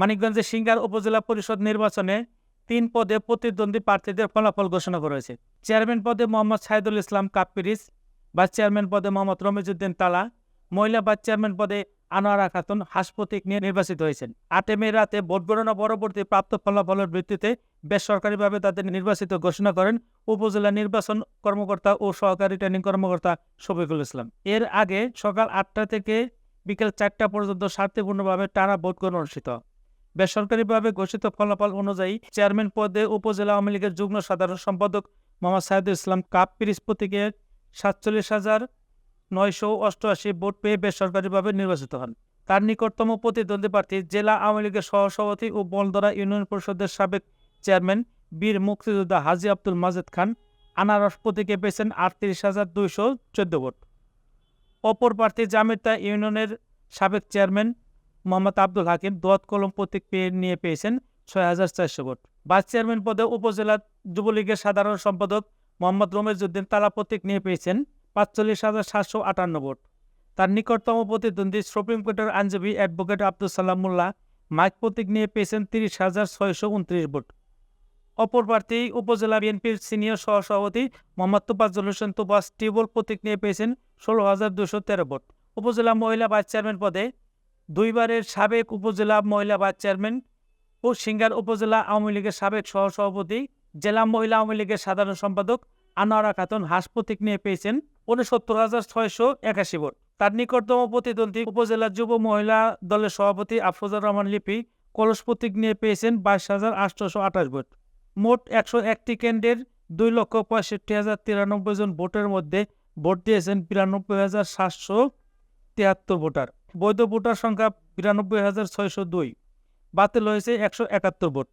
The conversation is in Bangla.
মানিকগঞ্জের সিঙ্গার উপজেলা পরিষদ নির্বাচনে তিন পদে প্রতিদ্বন্দ্বী প্রার্থীদের ফলাফল ঘোষণা করা হয়েছে চেয়ারম্যান পদে মোহাম্মদ সাইদুল ইসলাম কাপ্পিরিস, ভাইস চেয়ারম্যান পদে মোহাম্মদ রমিজউদ্দিন তালা, মহিলা ভাইস চেয়ারম্যান পদে আনোয়ারা খাতুন হাসপতিক নিয়ে নির্বাচিত হয়েছেন। আটে মে রাতে ভোট গণনা পরবর্তী প্রাপ্ত ফলাফলের ভিত্তিতে বেসরকারিভাবে তাদের নির্বাচিত ঘোষণা করেন উপজেলা নির্বাচন কর্মকর্তা ও সহকারী ট্রেনিং কর্মকর্তা শফিকুল ইসলাম। এর আগে সকাল আটটা থেকে বিকেল চারটা পর্যন্ত শান্তিপূর্ণভাবে টানা ভোট গ্রহণ অনুষ্ঠিত। বেসরকারিভাবে ঘোষিত ফলাফল অনুযায়ী চেয়ারম্যান পদে উপজেলা আওয়ামী লীগের যুগ্ম সাধারণ সম্পাদক মোহাম্মদ সাইদুল ইসলাম কাপ পিরিস সাতচল্লিশ হাজার নয়শো অষ্টআশি ভোট পেয়ে বেসরকারিভাবে নির্বাচিত হন। তার নিকটতম প্রতিদ্বন্দ্বী প্রার্থী জেলা আওয়ামী লীগের সহসভাপতি ও বলদরা ইউনিয়ন পরিষদের সাবেক চেয়ারম্যান বীর মুক্তিযোদ্ধা হাজি আব্দুল মাজেদ খান আনারস প্রতীকে পেয়েছেন আটত্রিশ হাজার দুইশো চোদ্দ ভোট। অপর প্রার্থী জামিতা ইউনিয়নের সাবেক চেয়ারম্যান মোহাম্মদ আব্দুল হাকিম দোয়াত কলম প্রতীক পেয়ে নিয়ে পেয়েছেন ছয় হাজার চারশো ভোট। ভাইস চেয়ারম্যান পদে উপজেলা যুবলীগের সাধারণ সম্পাদক মোহাম্মদ রমেজউদ্দিন তালা প্রতীক নিয়ে পেয়েছেন পাঁচচল্লিশ হাজার সাতশো আটান্ন ভোট। তার নিকটতম প্রতিদ্বন্দ্বী সুপ্রিম কোর্টের আইনজীবী অ্যাডভোকেট আব্দুল সালাম মোল্লা মাইক প্রতীক নিয়ে পেয়েছেন তিরিশ হাজার ছয়শো উনত্রিশ ভোট। অপর প্রার্থী উপজেলা বিএনপির সিনিয়র সহসভাপতি মোহাম্মদ তোফাজ্জল হোসেন তোফাস টিউবল প্রতীক নিয়ে পেয়েছেন ষোলো হাজার দুশো তেরো ভোট। উপজেলা মহিলা ভাইস চেয়ারম্যান পদে দুইবারের সাবেক উপজেলা মহিলা ভাইস চেয়ারম্যান ও সিঙ্গার উপজেলা আওয়ামী লীগের সাবেক সহসভাপতি, জেলা মহিলা আওয়ামী লীগের সাধারণ সম্পাদক আনোয়ারা খাতুন হাঁস প্রতীক নিয়ে পেয়েছেন উনসত্তর হাজার ছয়শো একাশি ভোট। তার নিকটতম প্রতিদ্বন্দ্বী উপজেলা যুব মহিলা দলের সভাপতি আফরোজার রহমান লিপি কলস প্রতীক নিয়ে পেয়েছেন বাইশ হাজার আটশোশো আঠাশ ভোট। মোট একশো একটি কেন্দ্রের দুই লক্ষ পঁয়ষট্টি হাজার তিরানব্বই জন ভোটের মধ্যে ভোট দিয়েছেন বিরানব্বই হাজার সাতশো তিয়াত্তর ভোটার। বৈধ ভোটার সংখ্যা বিরানব্বই হাজার ছয়শো দুই। বাতিল হয়েছে একশো একাত্তর ভোট।